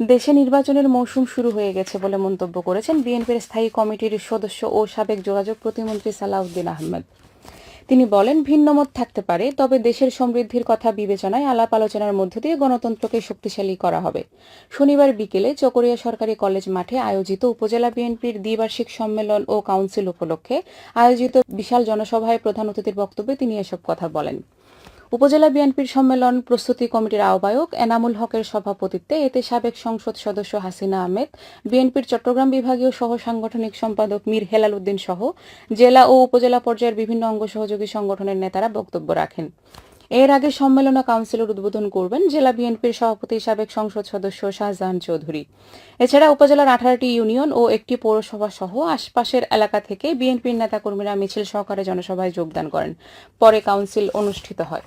দেশে নির্বাচনের মৌসুম শুরু হয়ে গেছে বলে মন্তব্য করেছেন বিএনপির স্থায়ী কমিটির সদস্য ও সাবেক যোগাযোগ প্রতিমন্ত্রী সালাউদ্দিন আহমেদ। তিনি বলেন, ভিন্নমত থাকতে পারে, তবে দেশের সমৃদ্ধির কথা বিবেচনায় আলাপ আলোচনার মধ্য দিয়ে গণতন্ত্রকে শক্তিশালী করা হবে। শনিবার বিকেলে চকরিয়া সরকারি কলেজ মাঠে আয়োজিত উপজেলা বিএনপির দ্বিবার্ষিক সম্মেলন ও কাউন্সিল উপলক্ষে আয়োজিত বিশাল জনসভায় প্রধান অতিথির বক্তব্যে তিনি এসব কথা বলেন। উপজেলা বিএনপির সম্মেলন প্রস্তুতি কমিটির আহ্বায়ক এনামুল হকের সভাপতিত্বে এতে সাবেক সংসদ সদস্য হাসিনা আহমেদ, বিএনপির চট্টগ্রাম বিভাগীয় সহ সাংগঠনিক সম্পাদক মীর হেলাল উদ্দিন সহ জেলা ও উপজেলা পর্যায়ের বিভিন্ন অঙ্গ সহযোগী সংগঠনের নেতারা বক্তব্য রাখেন। এর আগে সম্মেলন কাউন্সিলের উদ্বোধন করবেন জেলা বিএনপির সভাপতি সাবেক সংসদ সদস্য শাহজাহান চৌধুরী। এছাড়া উপজেলার আঠারোটি ইউনিয়ন ও একটি পৌরসভা সহ আশপাশের এলাকা থেকে বিএনপির নেতাকর্মীরা মিছিল সহকারে জনসভায় যোগদান করেন। পরে কাউন্সিল অনুষ্ঠিত হয়।